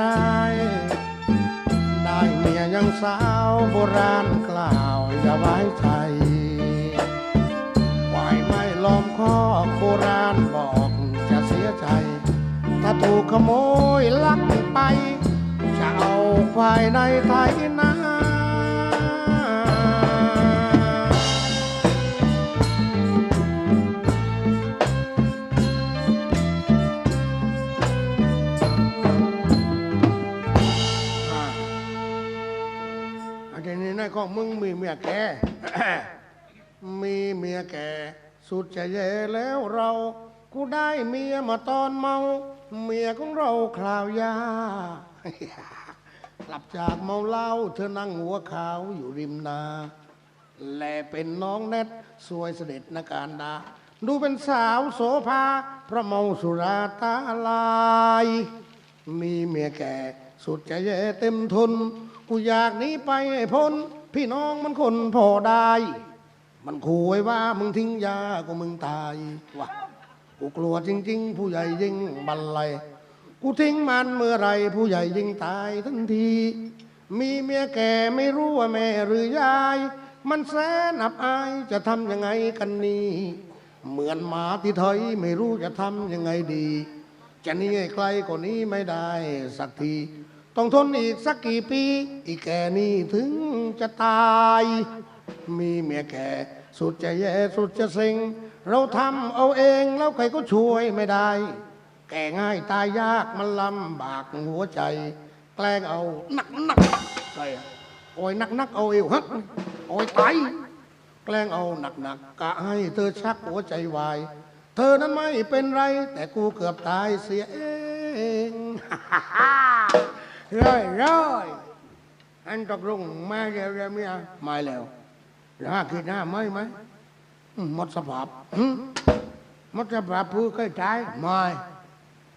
ร้าย ได้เมียยังสาวโบราณกล่าวอย่าไว้ใจไหวไม่ล้อมคอโบราณบอกจะเสียใจ ถ้าถูกขโมยลักไป จะเอาควายในไทยนา อันนี้ในของมึงมีเมียแก่ มีเมียแก่ สุดจะแย่แล้วเรา กูได้เมียมาตอนเมา เมียของเราคราวยา กลับจากเมาเหล้าเธอนั่งหัวขาวอยู่ริมนา แลเป็นน้องแนทสวยเสด็จนาการดา ดูเป็นสาวโสภาพระเมาสุราตาลาย มีเมียแก่ สุดจะแย่เต็มทน กูอยากหนีไปให้พ้น พี่น้องมันคนพอได้ มันขู่ไว้ว่ามึงทิ้งยาก็มึงตายวะกูกลัวจริง ๆ ผู้ใหญ่ยิ่งบันไลกูทิ้งมันเมื่อไรผู้ใหญ่ยิ่งตายทันที มีเมียแก่ไม่รู้ว่าแม่หรือยาย มันแสนอับอายจะทำยังไงกันนี่เหมือนหมาที่ถอยไม่รู้จะทำยังไงดี จะนี้ให้ไกลกว่านี้ไม่ได้สักที ต้องทนอีกสักกี่ปี อีกแก่นี่ถึงจะตาย มีเมียแก่สุดจะแย่สุดจะเซ็งเราทำเอาเองแล้วใครก็ช่วยไม่ได้ แก่ง่ายตายยากมันลำบากหัวใจ แกล้งเอาหนักหนักใส่โอ้ยหนักหนักเอาเอวฮักโอ้ยตายแกล้งเอาหนักหนักกะให้เธอชักหัวใจวาย เธอนั้นไม่เป็นไร แต่กูเกือบตายเสียเอง ร้อยร้อยอันตกลงมาแล้วแล้วเมียไม่แล้วแล้วหาคิดหน้าไม่ไหมอืมหมดสภาพอืมหมดสภาพผู้เคยตายไม่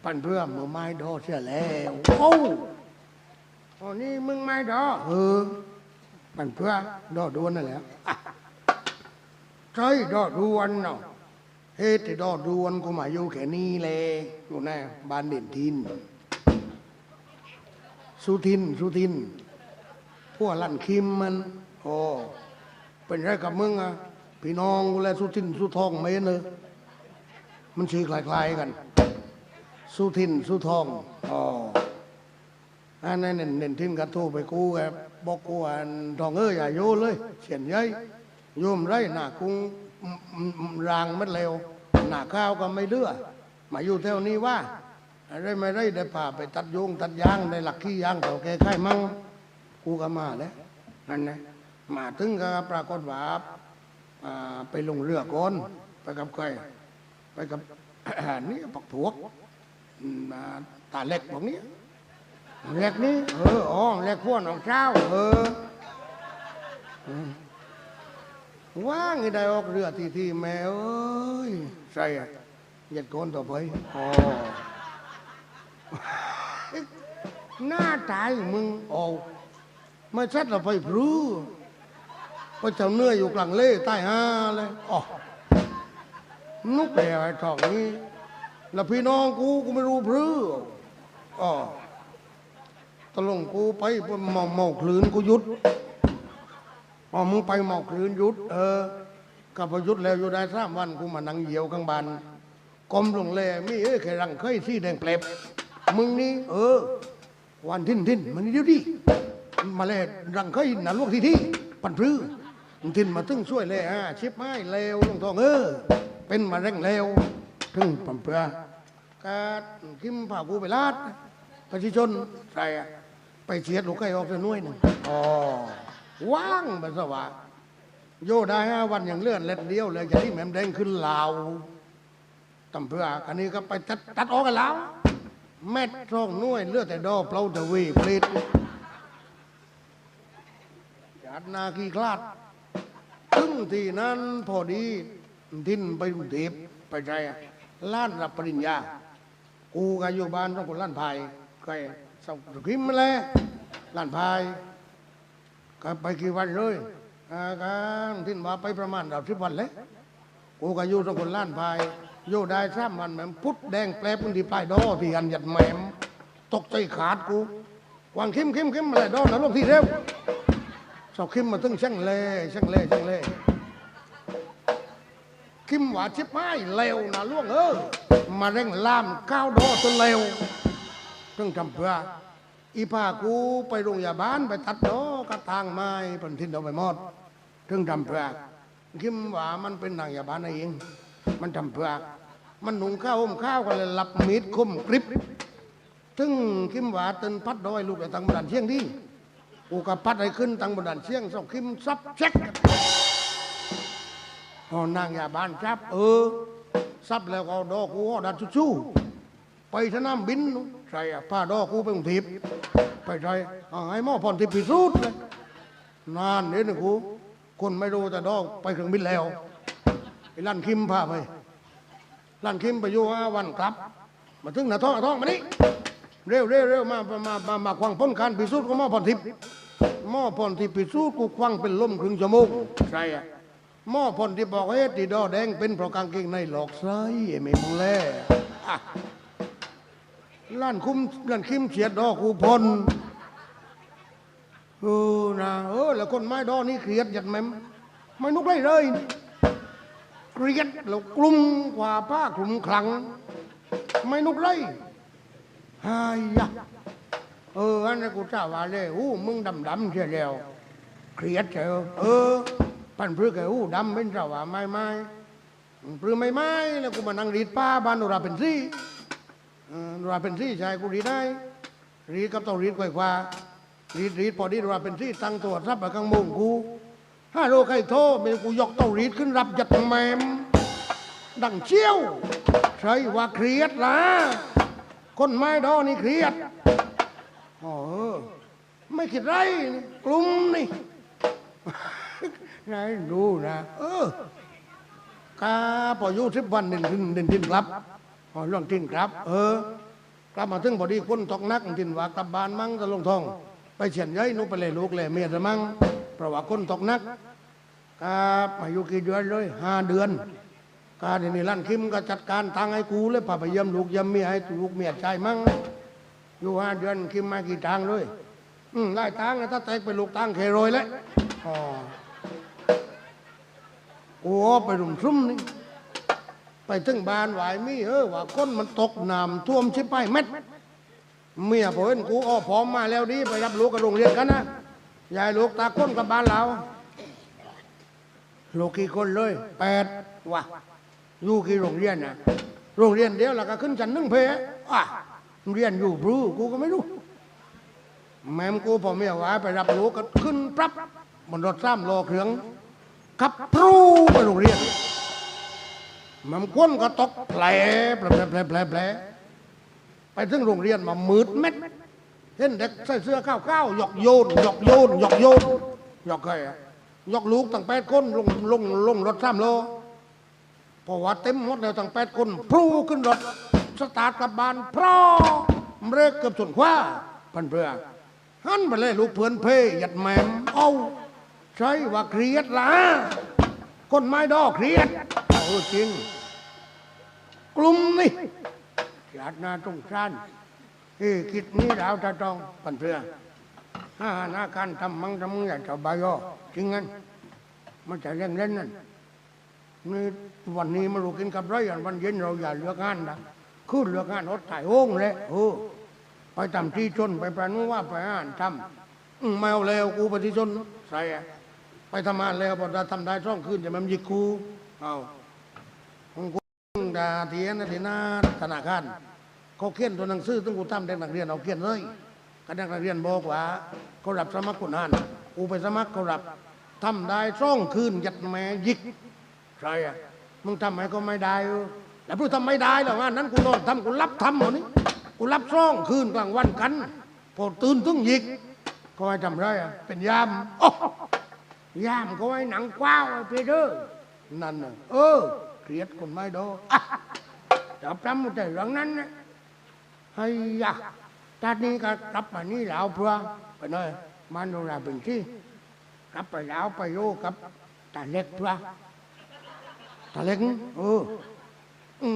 ปันเพื่อมือไม้ดอเสียแล้วโอ้โอ้นี่มึงไม้ดอเออปันเพื่อดอดวนนั่นแหละอะใช่ดอดวนเนาะเฮ็ดที่ดอดวนกูมาอยู่แค่นี้เลยอยู่ในบ้านเด่นทิน สุทิน สุทิน พวกลั่นคิมมันโอ้เป็นไรกับมึงอะพี่น้องกูแลสุทิน สุทองไม่เนอะมันชื่อคล้ายๆกัน สุทิน สุทองอ๋ออันนั้นเน่นเน่นทินกระทูไปกูแกบอกกูอันทองเอ้ยอย่าโยเลยเฉียนยัยโยมไรหน้ากุ้งรางมันเร็วหน้าข้าวก็ไม่เลือมาอยู่แถวนี้ว่า อะไรไม่ได้ได้พาไปตัดโยงตัดยางได้หลักขี้ยางเต่าแกไข่มั่งกูก็มาแล้วนั่นนะมาถึงก็ปรากฏว่าอ่าไปลงเรือก่อนไปกับใครไปกับนี่ปักพวกตาเล็กพวกนี้เล็กนี่เอออ๋อเล็กพวกน้องเจ้าเออว่างไงได้ออกเรือทีทีแม่เอ้ยใส่เหยัดโกนต่อไปอ๋อ หน้าตายมึงโอ้ไม่ชัดเราไปพรู้ไปเจ้าเนื้ออยู่กลางเล่ใต้ห้าเลยอ๋อนุกเลยไอ้ทองนี้ แล้วพี่น้องกูกูไม่รู้พรู้อ๋อตะลงกูไปเมาเมาคลืนกูหยุดอ๋อมึงไปเมาคลืนหยุด เออกับพอหยุดแล้วอยู่ได้สามวันกูมานั่งเหยียวข้างบานกลมลงแลมีเอ้ยแค่รังเคยที่แดงเปลบมึงนี่เออ วันทิ้นทิ้นมันเดียวดิมาแลรังเคยน่ะลวกที่ที่ปันพื้ทิ้นมาตึงช่วยเลยฮะชิบไม้เลวลงทองเออเป็นมาแรงเลวถึงปันเปลือกาคิมผ่ากูไปลาดประชาชนใส่ไปเฉียดลูกไก่ออกจะน้วยหนึ่งอ๋อว่างไปสวะโยได้ห้าวันอย่างเลื่อนเล็ดเดียวเลยอย่างที่แหม่มแดงขึ้นลาวตำเพื่ออันนี้ก็ไปตัดตัดออกกันแล้ว แม่ท้องน้วยเลือดแต่ดอเปล่าตะวีปลิดจัดนาคีคลาดถึงที่นั้นพอดีทิ้นไปกรุงเทพไปใจล้านรับปริญญากูก็อยู่บ้านต้องคนล้านพายก็ส่งคริมมาเลยล้านพายก็ไปกี่วันเลยอาก็ทิ้นมาไปประมาณเราสิบวันเลยกูก็อยู่ต้องคนล้านพาย อยู่ได้สามวันแหม่มพุทธแดงแปลปุ่นที่ปลายดอที่อันหยัดแหม่มตกใจขาดกูวางคิมคิมคิมอะไรดอนะลงที่เร็วสาวคิมมาตึงช่างเล่ช่างเล่ช่างเล่คิมหวาชิบไม้เลวนะล่วงเออมาเร่งลามก้าวดอจนเลวตึงทำเพื่ออีพากูไปโรงพยาบาลไปตัดดอกระทางไม้เป็นทิ้นเอาไปหมดถึงทำเพื่อคิมว่ามันเป็นนางยาบาลเอง มันทำเพื่อมันหนุงข้าวห่มข้าวกันเลยหลับมีดคมกริบถึงคิมหวาตินพัดดอยลูกไอ้ตังบดันเชียงดีกูกับพัดไอ้ขึ้นตังบดันเชียงสองคิมซับเช็คพอนางยาบานจับ เออซับแล้วก็ดอกกูเอดันชู่ๆไปสนามบินใส่ผ้าดอกกูไปกรุงเทพไปใส่เอาให้หม้อพรทิพย์พิสูจน์เลยนานเดี๋ยนี่กูคนไม่รู้แต่ดอกไปเครื่องบินแล้ว ลั่นคิมพาไปลั่นคิมไปอยู่ห้าวันกลับ มาถึงหน้าท้องหน้าท้องมานี่เร็วเร็วเร็วมามามามาควังพ้นการพิสูจน์ของหม้อพรทิพย์หม้อพรทิพย์พิสูจน์กูควังเป็นลมครึ่งชั่วโมงใช่อะหม้อพรทิพย์บอกเฮ้ตีดอแดงเป็นเพราะกางเกงในหลอกไส้ไอ้ไม่มองแล่อะลั่นคุ้มลั่นคิมเฉียดดอกกูพลเออนะเออแล้วคนไม้ดอนี่เครียดหยัดแม่มไม่นุกได้เลย เกรียดแล้วกลุ่มกว่าผ้ากลุ่มคลัง ไม่นุกไรฮายะเอออันนี้กูจ้าว่าเลยอู้มึงดำดำเชียวแล้วเครียดเชียวเออปันพรึกไอ้อู้ดำเป็นเจ้าว่าไม่ไม่ปรือไม่ไม่แล้วกูมานั่งรีดป้าบ้านนุราเป็นซี่นุราเป็นซี่ใช่กูรีดได้ รีดกับต้องรีดกว่าว่ารีดรีดพอดีนุราเป็นซี่ตั้งตัวรับมาข้างมุงกู ฮัลโหลใครโทรมีกูยกเต้ารีดขึ้นรับยัดแมม ดังเชี่ยวใช่ว่าเครียดละคนไม้ดอนี่เครียดอ๋อเออไม่คิดไรกลุ่มนี่นายดูนะ เออกาพอยู่สิบวันเดินดินเดินดินกลับพอเรื่องดินกลับ เออกลับมาถึงพอดีคนตกนักดินว่ากลับบ้านมั่งจะลงทอง ไปเฉียนย้ายนุไปเลยลูกเลยเมียจะมั่ง เพราะว่าคนตกนักครับอายุกี่เดือนเลยห้าเดือนการนี่ลั่นคิมก็จัดการทางให้กูเลยพาไปเยี่ยมลูกเยี่ยมเมียให้ลูกเมียใจมั่งอยู่ห้าเดือนคิมมากี่ทางเลยอืมไล่ทางนะถ้าแตกไปลูกทางเคโรยแล้วอ๋อโอ้ไปรุมซุ่มนี่ไปถึงบ้านไหวมีเออว่าก้นมันตกน้ำท่วมชิบไปเม็ดเมียผมเห็นกูอ้อพร้อมมาแล้วดีไปรับลูกกับโรงเรียนกันนะ ยายลูกตาก้นกับบ้านเราลูกกี่คนเลยแปดว่ะอยู่กี่โรงเรียนนะโรงเรียนเดียวแล้วก็ขึ้นชั้นหนึ่งเพะอะเรียนอยู่บรูกูก็ไม่รู้ แม่มกูพอเมียว่าไปรับลูกก็ขึ้นปรับบนรถซ้ำรอเครื่องขับพรูไปโรงเรียนมันก้นก็ตกแผลแผลแผลแผลแผลไปถึงโรงเรียนมามืดเม็ด เห็นเด็กใส่เสื้อข้าวข้าวหยอกโยนหยอกโยนหยอกโยนหยอกใครอะหยอกลูกตั้งแปดคนลงลงลงรถสามโลเพราะว่าเต็มหมดแล้วตั้งแปดคนพลูขึ้นรถสตาร์ทกลับบ้านพร้อเบรกเกือบชนขว้าพันเพื่อหันไปเลยลูกเพื่อนเพยหยัดแหมมเอาใช่ว่าเครียดละคนไม้ดอกเครียดเออจริง กลุ่มนี่ญาตินาตรงชาน อ้คิดนี้เราจะต้องปันเพื่อห้าหน้าการทำมังทำมึงอยากจะบายอจริงงั้นมันจะเล่นเล่นนั่นนี่วันนี้มารู้กินกับไรอันวันเย็นเราอย่าเลือกงานนะขึ้นเลือกงานรถถ่ายโอ่งเลยโอ้ไปทำที่ชนไปแปรานุว่าไปอ่านทำไม่เอาแล้วกูปที่ชนใส่ไปทำงานแล้วพอจะทำได้ช่องคืนจะมันยิกกูเอาของกูดาเทียนนะที่หน้าธนาคาร เขาเขียนตัวหนังสือต้องกูทำเด็กนักเรียนเอาเขียนเลยก็เด็กนักเรียนบอกว่าเขารับสมัครคนอ่านกูไปสมัครเขารับทำได้ช่องคืนยัดแม่ยิกใช่อะมึงทำไมก็ไม่ได้เออแล้วพูดทำไม่ได้หรอกว่านั้นกูนอนทำกูรับทำหมดนี้กูรับช่องคืนกลางวันกันพอตื่นตึงยิกก็ให้ทำไรอะเป็นยามโอ้ยามก็ให้หนังกว้าวไอ้เพเดอร์นั่นน่ะเออเครียดคนไม่โดอจับจำแต่เรื่องนั้นนะ เฮ้ยะตอนนี้ก็รับไปนี่แล้วเพื่อไปน่อยมันดูแลเป็นที่รับไปแล้วไปโยกับตาเล็กเพื่อตาเล็กเออ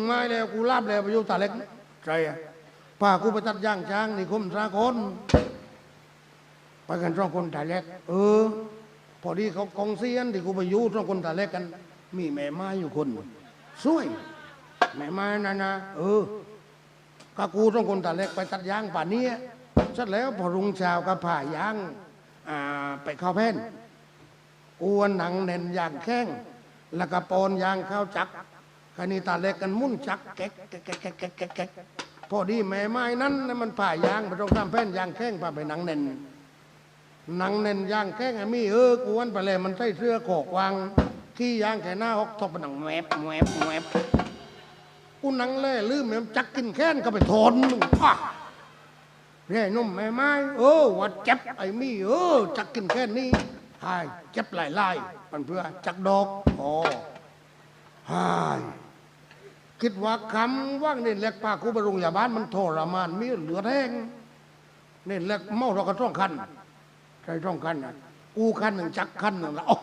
ไม่แล้วกูลาบแล้วไปโยตาเล็กใช่ป้ากูไปตัดย่างช้างในคุ้มสาคนไปกันสองคนตาเล็ก เออ พอดีเขากองเซียนที่กูไปยู่สองคนตาเล็กกัน มีแม่ไม้อยู่คนสวยแม่ไม้นั่นาเออ ก็กูสองคนแต่แรกไปตัดยางป่านนี้เสร็จแล้วพอรุ่งเช้าก็ผ่ายางไปเข้าแพ่นอวนหนังเน่นยางแข้งแล้วก็ปอนยางเข้าจักคันนี้ตาเล็กกันมุ่นจักแก๊กแก๊กแก๊กแก๊กแก๊กแก๊กพอดีแม่ไม้นั้นมันผ่ายางไปตรงตามแพ่นยางแข้งพาไปหนังเน่นหนังเน่นยางแข้งไอ้มีเออกวนไปเลยมันใส่เสื้อโกกวางขี้ยางแค่หน้าฮอกทบหนังแวบแวบแวบ กูหนังเล่ลืมแม่มจักกินแค้นก็ไปทนมึงป่ะเร่นุ่มแม่ไม้เออว่าเจ็บไอ้มี่เออจักกินแค้นนี่หายเจ็บหลายลายมันเพื่อจักดอกอ๋อหายคิดว่าคำว่างนี่เล็กปากกูไปโรงพยาบาลมันทรมานมีเหลือแห้งนี่เล็กเมาเราก็ต้องคันใช่ต้องคันนะกูคันหนึ่งจักคันหนึ่งละอ๋อ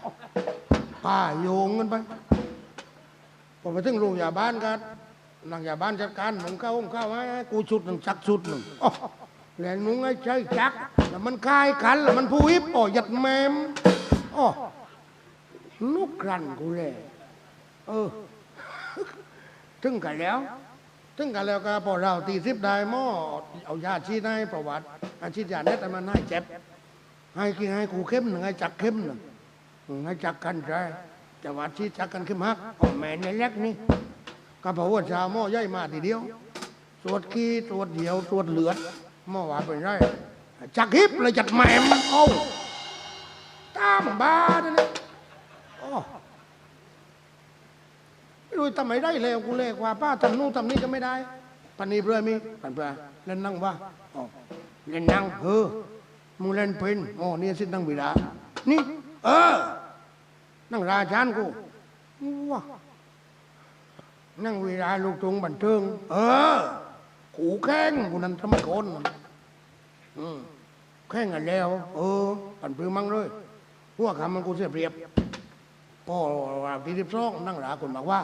ป้าโยงกันไปพอไปถึงโรงพยาบาลกัน นางยาบ้าลจัดการมึงเข้าห้องเข้าไว้กูชุดหนึ่งจักชุดหนึ่งอ๋อแล้วมึงไอ้ใช่จักแล้วมันคายขันแล้วมันผู้วิบอ๋อยัดแมมอ๋อลูกกรันกูเลยเออ ถึงกันแล้ว ถึงกันแล้วก็พอเราตีสิบได้หม้อเอายาชีดให้ประวัติอาชีดยาเน็ตให้มันให้เจ็บ ให้กินให้กูเข้มหนึ่งให้จักเข้มหนึ่งให้จักกันใจแต่ว่าที่จักกันเข้มฮักอ๋อแม่ในเล็กนี่ ก็เพราะว่าชาวหม้อใหญ่มาทีเดียวตรวจขี้ตรวจเดียวตรวจเลือดหม้อว่าเป็นไรจักฮิบเลยจัดแหมมเอาตามบ้าเนี่ยนะอ๋อไม่รู้ทำไมได้เลยกูเลยกว่าป้าทำนู่นทำนี่ก็ไม่ได้ปันนี้เพื่อมีปันเพื่อเล่นนั่งว่าอ๋อเล่นนั่งเออมึงเล่นเป็นอ๋อนี่สินั่งบิดานี่ เออ นั่งราชานกูว้า นั่งเวลาลูกตรงบันเทิง เออกูแข้งกูนั่นทำไมคนอืมแข้งกันแล้ว เออปันปือมั่งเลยหัวคำมันกูเสียเปรียบพ่อว่าที่สิบสองนั่งราคนบอกว่า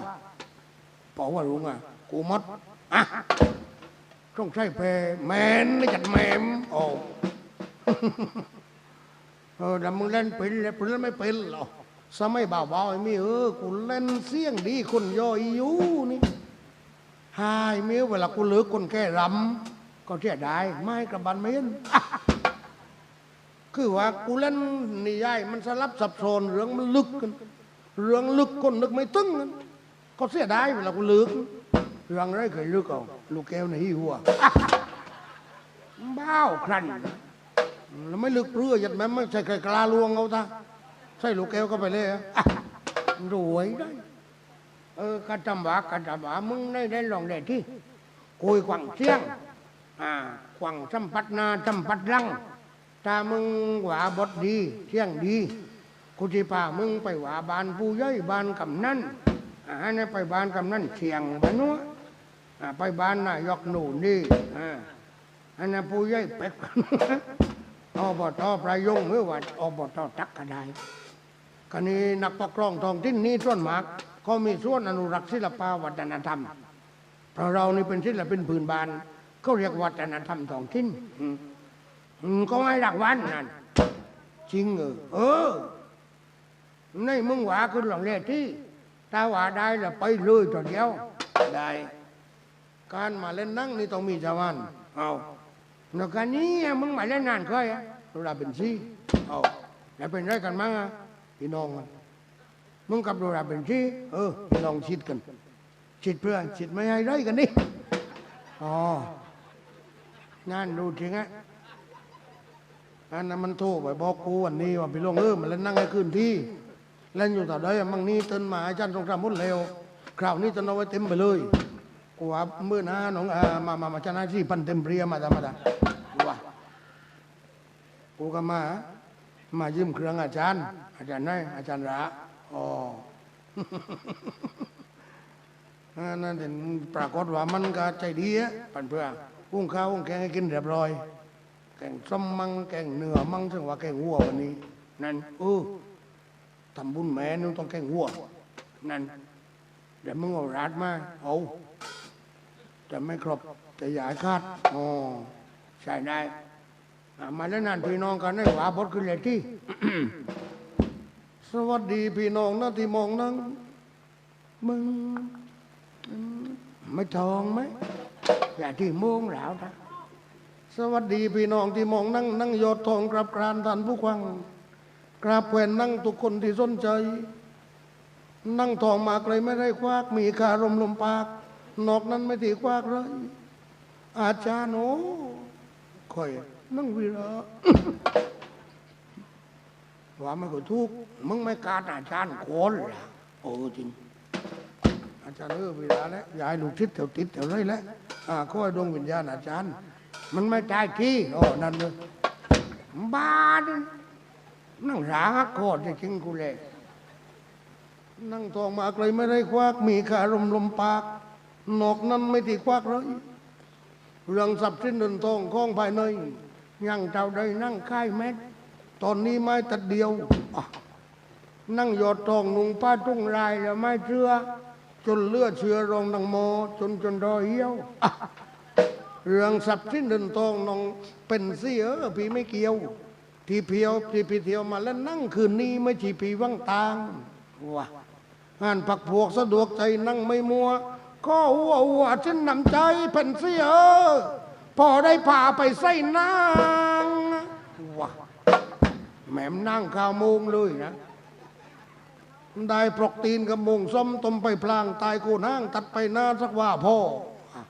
ปอว่าลุงอะกูมดอะต้องใช้เพแมนไม่จัดแมมโอ้เออแต่มึงเล่นเป็นแล้วเป็นไม่เป็นหรอก สมัยบ่าวๆไอ้มีเออกูเล่นเสียงดีคนย่อยอยู่นี่หายมีเวลากูเหลือคนแค่รำก็เทียได้ไม่กระบันไม่เห็นคือว่ากูเล่นนิยายมันสลับซับซ้อนเรื่องมันลึกกันเรื่องลึกคนนึกไม่ตึงกันก็เสียดายเวลากูลึกเรื่องไรเคยลึกเอาลูกแก้วในหีหัวบ้าวครันแล้วไม่ลึกเรื่อยัดแม่ไม่ใช่ใครกล้าลวงเอาท่า ใส่ลูกแก้วก็ไปเลยอะรวยได้ เออกระจำว่ากันจำว่ามึงได้ได้ลองได้ที่กุยขวังเชี่ยง อ่าขวังสัมปัดนาสัมปัดรังถ้ามึงหวาบดดีเที่ยงดีกูจะพามึงไปหวาบานผู้ย่อยบานกำนันอ่านี่ไปบานกำนันเชียงบานัวอ่าไปบานนายกหนูนี่อ่าอันนั้นผู้ใหญ่เป็กอบตประยงหรือว่าอบตตักกระได กันนี้นักปกครองท้องถิ่นนี้ส่วนมากก็มีส่วนอนุรักษ์ศิลปวัฒนธรรม เพราะเรานี่เป็นศิลปินพื้นบ้านเขาเรียกวัฒนธรรมท้องถิ่นอืมอืมก็ให้รางวัลนั่นจริงเออเออในมึงหวาขึ้นหลังเลที่ถ้าหวาได้ล้วไปเลยตัวเดียวได้การมาเล่นนั่งนี่ต้องมีชาวบ้านเอาแล้วการนี้มึงมาเล่นนานเคยอะเราเป็นซีเอาแล้วเป็นไรกันมั้งอะ พี่น้องอะมึงกับเราเป็นซีเออพี่น้องชิดกันชิดเพื่อชิดไม่ให้ไรกันนี่อ๋อนั่นดูจริงอะอันนั้นมันโทรไปบอกกูวันนี้ว่าพี่ลงเออมาเล่นนั่งให้คืนที่เล่นอยู่ต่อได้มั่งนี่ตื่นมาอาจารย์สงครามมุดเร็วคราวนี้จะเอาไว้เต็มไปเลยกูว่าเมื่อน้าน้องอามามามาชนะที่พันเต็มเรียมาธรรมดากูว่ากูก็มา มายืมเครื่องอาจารย์ อาจารย์ไหนอาจารย์ระอ๋อนั่นเห็นปรากฏว่ามันก็ใจดีอะปันเพื่อหุ้งข้าวหุ้งแกงให้กินเรียบร้อย แกงส้มมังแกงเนื้อมังซึ่งว่าแกงวัววันนี้ นั่นเออทำบุญแม่นึงต้องแกงวัว นั่นเดี๋ยวมึงเอาราดมาเอาแต่จะไม่ครบจะอยายคาดอ๋อใช่ได้ อะมาแล้วนั่นพี่น้องกันให้หวาบดขึ้นเลยที่ สวัสดีพี่น้องนะที่มองนั่งมึงอืมไม่ทองไหมอย่าที่โมงแล้วนะสวัสดีพี่น้องที่มองนั่งนั่งยอดทองกราบกรานท่านผู้ฟังกราบแขวนนั่งทุกคนที่สนใจ นั่งทองมาไกลไม่ได้ควักมีคารมลมปาก นอกนั้นไม่ตีควักเลย อาจารย์โอ้คอย นั่งวีระว่ามันก็ทุกมึงไม่การอาจารย์คนล่ะโอ้จริง อาจารย์เออเวลาแล้วยายลูกทิศแถวติดแถวไรแล้วอ่าข้อยดวงวิญญาณอาจารย์ มันไม่ใจที่โอ้นั่นเลยบ้าดนั่งหาฮักโคตรจริงกูเลยนั่งทองมาไกลไม่ได้ควักมีคารมลมปาก นอกนั้นไม่ตีควักเลยเรื่องทรัพย์สินเงินทองของภายใน ยังเจ้าใดนั่งค่ายแม็กตอนนี้ไม่ตัดเดียวอะนั่งหยอดทองนุงป้าตุ้งรายแล้วไม่เชื่อ จนเลือดเชื้อรองดังโมจนจนรอยเหี่ยวอะเรื่องทรัพย์สินเดินทองน้องเป็นเสียพี่ไม่เกี่ยว ที่เพียวที่พี่เที่ยวมาแล้วนั่งคืนนี้ไม่ชีพี่วังตางว่ะงานผักพวกสะดวกใจนั่งไม่มัวก็หัวหัวฉันนำใจเป็นเสีย พอได้พาไปใส่นางว่ะแหม่มนั่งข้าวโมงเลยนะได้ปลอกตีนกับมงส้มต้มไปพลางตายโกนห้างตัดไปหน้าสักว่าพ่ออะ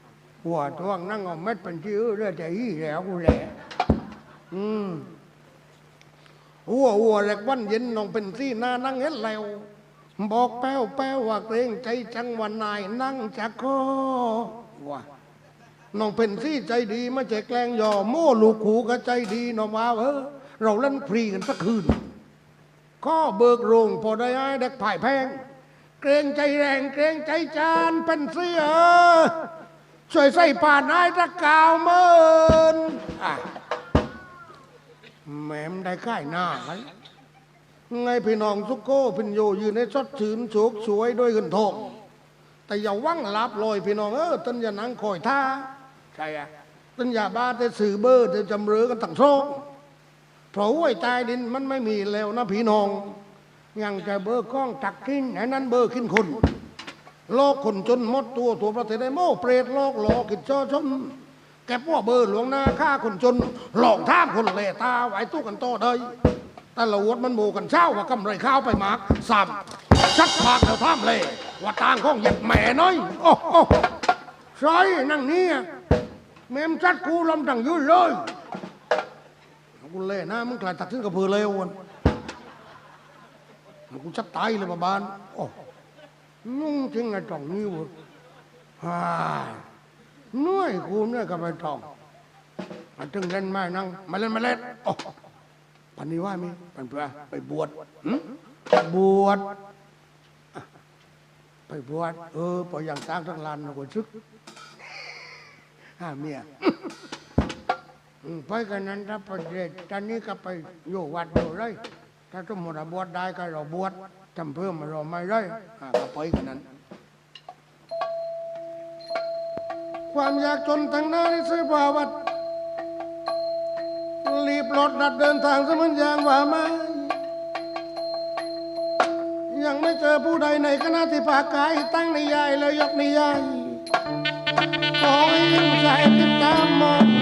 หัวทวงนั่งเอาเม็ดเป็นชื่อเรื่อยใจอี้แล้วกูแหละอืมหัวหัวแหลกวันเย็นน้องเป็นซี่หน้านั่งเห็นแล้วบอกแป้วแป้วว่าเกรงใจจังวันนายนั่งจะคอว่า น้องเป็นที่ใจดีไม่ใช่แกล้งย่อโม่ลูกขู่ก็ใจดีน้องว่าเออเราเล่นฟรีกันสักคืนข้อเบิกโรงพอได้ไอ้เด็กผ่ายแพง เกรงใจแรงเกรงใจจานเป็นเสียช่วยใส่ผ่านไอ้ตะกาวเมินแหม่มได้ค่ายหน้าไหมไงพี่น้องสุโก้พินโยยืนในชดชืนโฉกสวยด้วยเงินทองแต่อย่าว่งลับลอยพี่น้องเออตันอย่านังคอยท่า ใช่อะตันยาบ้าแต่สื่อเบอร์แต่จำเรือกันตั้งโซกเพราะห้วยใต้ดินมันไม่มีแล้วนะพี่น้อง ยังจะเบอร์กล้องตักกินไอ้นั้นเบอร์กินคนโลกคนจนหมดตัวตัวประเทศได้โม่เปรตโลกหลอกกิจจอชนแกพวกเบอร์หลวงหน้าฆ่าคนจน หลอกท่ามคนเลตาไหวตู้กันโตเลยแต่ละวดมันโมกันเช่าว่ากำไรข้าวไปหมากสามชักปากแล้วท่ามเลยว่าต่างข้องเหยียดแหม่น้อยโอ้โหใช่นั่งนี่ แม่มจัดกูลำดังยืนเลยกูเล่นะมึงกลายตัดขึ้นกับเพื่อเลววันกูจะตายเลยบ้านโอ้นุ่งจริงไอ้จ่องนี่วะฮ่าน้อยกูเนี่ยกับไอ้จ่องมาถึงเล่นไม่นั่งมาเล่นมาเล่นโอ้ปันนี้ว่ามีปันเพื่อไปบวชหึบวชไปบวชเออพออย่างสร้างทั้งลานก็ชึก ห้าเมียอืมไปกันนั้นถ้าประเด็ตอนนี้ก็ไปอยู่วัดอยู่เลยถ้าสมมติว่าบวชได้ก็เราบวชจำเพิ่มมาเราไม่ได้อ่าก็ไปกันนั้น ความยากจนทางหน้าที่ซื้อประวัติรีบรถดัดเดินทางสมันยางว่าไม้ยังไม่เจอผู้ใดในคณะที่ปากกายตั้งนิยายแล้วยกนิยาย Kung yung sa itim the mo